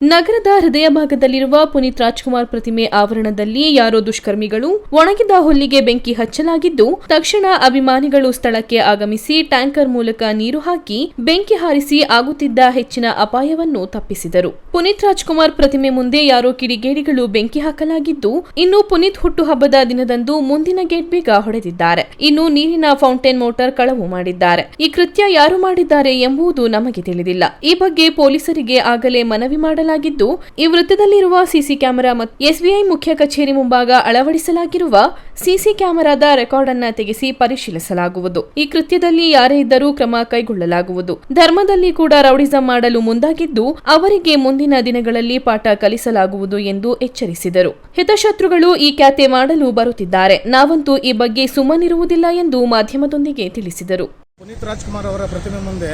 ನಗರದ ಹೃದಯ ಭಾಗದಲ್ಲಿರುವ ಪುನೀತ್ ರಾಜ್ಕುಮಾರ್ ಪ್ರತಿಮೆ ಆವರಣದಲ್ಲಿ ಯಾರೋ ದುಷ್ಕರ್ಮಿಗಳು ಒಣಗಿದ ಹುಲ್ಲಿಗೆ ಬೆಂಕಿ ಹಚ್ಚಲಾಗಿದ್ದು, ತಕ್ಷಣ ಅಭಿಮಾನಿಗಳು ಸ್ಥಳಕ್ಕೆ ಆಗಮಿಸಿ ಟ್ಯಾಂಕರ್ ಮೂಲಕ ನೀರು ಹಾಕಿ ಬೆಂಕಿ ಹಾರಿಸಿ ಆಗುತ್ತಿದ್ದ ಹೆಚ್ಚಿನ ಅಪಾಯವನ್ನು ತಪ್ಪಿಸಿದರು. ಪುನೀತ್ ರಾಜ್ಕುಮಾರ್ ಪ್ರತಿಮೆ ಮುಂದೆ ಯಾರೋ ಕಿಡಿಗೇಡಿಗಳು ಬೆಂಕಿ ಹಾಕಲಾಗಿದ್ದು, ಇನ್ನು ಪುನೀತ್ ಹುಟ್ಟುಹಬ್ಬದ ದಿನದಂದು ಮುಂದಿನ ಗೇಟ್ ಬೀಗ ಹೊಡೆದಿದ್ದಾರೆ. ಇನ್ನು ನೀರಿನ ಫೌಂಟೇನ್ ಮೋಟಾರ್ ಕಳವು ಮಾಡಿದ್ದಾರೆ. ಈ ಕೃತ್ಯ ಯಾರು ಮಾಡಿದ್ದಾರೆ ಎಂಬುದು ನಮಗೆ ತಿಳಿದಿಲ್ಲ. ಈ ಬಗ್ಗೆ ಪೊಲೀಸರಿಗೆ ಆಗಲೇ ಮನವಿ ಮಾಡಲಾಗಿದ್ದು ಈ ವೃತ್ತದಲ್ಲಿರುವ ಸಿಸಿ ಕ್ಯಾಮೆರಾ ಮತ್ತು ಎಸ್ಬಿಐ ಮುಖ್ಯ ಕಚೇರಿ ಮುಂಭಾಗ ಅಳವಡಿಸಲಾಗಿರುವ ಸಿಸಿ ಕ್ಯಾಮೆರಾದ ರೆಕಾರ್ಡ್ ಅನ್ನ ತೆಗೆಸಿ ಪರಿಶೀಲಿಸಲಾಗುವುದು. ಈ ಕೃತ್ಯದಲ್ಲಿ ಯಾರೇ ಇದ್ದರೂ ಕ್ರಮ ಕೈಗೊಳ್ಳಲಾಗುವುದು. ಧರ್ಮದಲ್ಲಿ ಕೂಡ ರೌಡಿಸಂ ಮಾಡಲು ಮುಂದಾಗಿದ್ದು, ಅವರಿಗೆ ಮುಂದಿನ ದಿನಗಳಲ್ಲಿ ಪಾಠ ಕಲಿಸಲಾಗುವುದು ಎಂದು ಎಚ್ಚರಿಸಿದರು. ಹಿತಶತ್ರುಗಳು ಈ ಖ್ಯಾತೆ ಮಾಡಲು ಬರುತ್ತಿದ್ದಾರೆ. ನಾವಂತೂ ಈ ಬಗ್ಗೆ ಸುಮ್ಮನಿರುವುದಿಲ್ಲ ಎಂದು ಮಾಧ್ಯಮದೊಂದಿಗೆ ತಿಳಿಸಿದರು. ಪುನೀತ್ ರಾಜ್ಕುಮಾರ್ ಅವರ ಪ್ರತಿಮೆ ಮುಂದೆ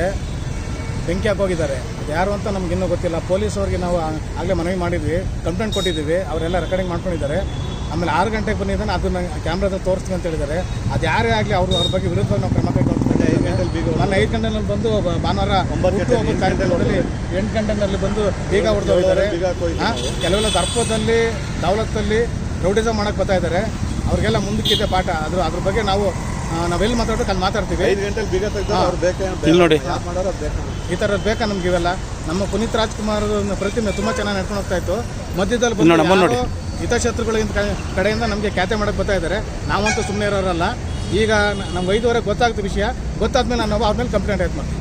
ಬೆಂಕಿ ಹಾಕೋಗಿದ್ದಾರೆ. ಅದು ಯಾರು ಅಂತ ನಮ್ಗೆ ಇನ್ನೂ ಗೊತ್ತಿಲ್ಲ. ಪೊಲೀಸ್ ಅವ್ರಿಗೆ ನಾವು ಆಗಲೇ ಮನವಿ ಮಾಡಿದ್ವಿ. ಕಂಪ್ಲೇಂಟ್ ಕೊಟ್ಟಿದ್ದೀವಿ. ಅವರೆಲ್ಲ ರೆಕಾರ್ಡಿಂಗ್ ಮಾಡ್ಕೊಂಡಿದ್ದಾರೆ. ಆಮೇಲೆ ಆರು ಗಂಟೆಗೆ ಬಂದಿದ್ದಾನೆ ಅದನ್ನ ಕ್ಯಾಮ್ರಾದಲ್ಲಿ ತೋರಿಸ್ತೀವಿ ಅಂತ ಹೇಳಿದ್ದಾರೆ. ಅದು ಯಾರೇ ಆಗಲಿ ಅವರು ಅವ್ರ ಬಗ್ಗೆ ವಿರುದ್ಧ ನಾವು ಕ್ರಮ ಕೈಗೊಳ್ತೀವಿ ಐದು ಗಂಟೆ ಬೀಗ ನಾನು ಐದು ಗಂಟೆನಲ್ಲಿ ಬಂದು ಭಾನುವಾರ ಒಂಬತ್ತು ಕಾರ್ಯಕ್ರಮದಲ್ಲಿ ಎಂಟು ಗಂಟೆನಲ್ಲಿ ಬಂದು ಬೀಗ ಹೊಡೆದು ಹೋಗಿದ್ದಾರೆ ಕೆಲವೆಲ್ಲ ದರ್ಪದಲ್ಲಿ ದೌಲತ್ತಲ್ಲಿ ರೌಡಿಸಮ್ ಮಾಡಕ್ಕೆ ಬರ್ತಾ ಇದ್ದಾರೆ. ಅವ್ರಿಗೆಲ್ಲ ಮುಂದಕ್ಕಿದೆ ಪಾಠ. ಅದ್ರ ಅದ್ರ ಬಗ್ಗೆ ನಾವು ನಾವೆಲ್ಲಿ ಮಾತಾಡೋದು ಅಲ್ಲಿ ಮಾತಾಡ್ತೀವಿ. ಐದು ಗಂಟೆಲಿ ಬೀಗ ತೆಗೆದು ಅವ್ರು ಬೇಕೇ ಇಲ್ಲಿ ನೋಡಿ. ಮಾಡೋರು ಅದು ಬೇಕಾ ಈ ಥರದ್ದು ಬೇಕಾ ನಮ್ಗೆ ಇವೆಲ್ಲ? ನಮ್ಮ ಪುನೀತ್ ರಾಜ್ಕುಮಾರ್ ಪ್ರತಿಮೆ ತುಂಬ ಚೆನ್ನಾಗಿ ನಡ್ಕೊಂಡು ಹೋಗ್ತಾ ಇತ್ತು. ಮಧ್ಯದಲ್ಲಿ ಬಂದು ನೋಡಿ, ನೋಡಿ. ಹಿತಶತ್ರುಗಳಿಂದ ಕಡೆಯಿಂದ ನಮಗೆ ಖ್ಯಾತೆ ಮಾಡಕ್ಕೆ ಬರ್ತಾ ಇದ್ದಾರೆ ನಾವಂತೂ ಸುಮ್ಮನೆ ಇರೋರಲ್ಲ. ಈಗ ನಮ್ಗೆ ಐದುವರೆ ಗೊತ್ತಾಗ್ತ ವಿಷಯ. ಗೊತ್ತಾದ್ಮೇಲೆ ನಾವು ಅವ್ರ ಮೇಲೆ ಕಂಪ್ಲೇಂಟ್ ಆಯ್ತು ಮಾಡ್ತೀವಿ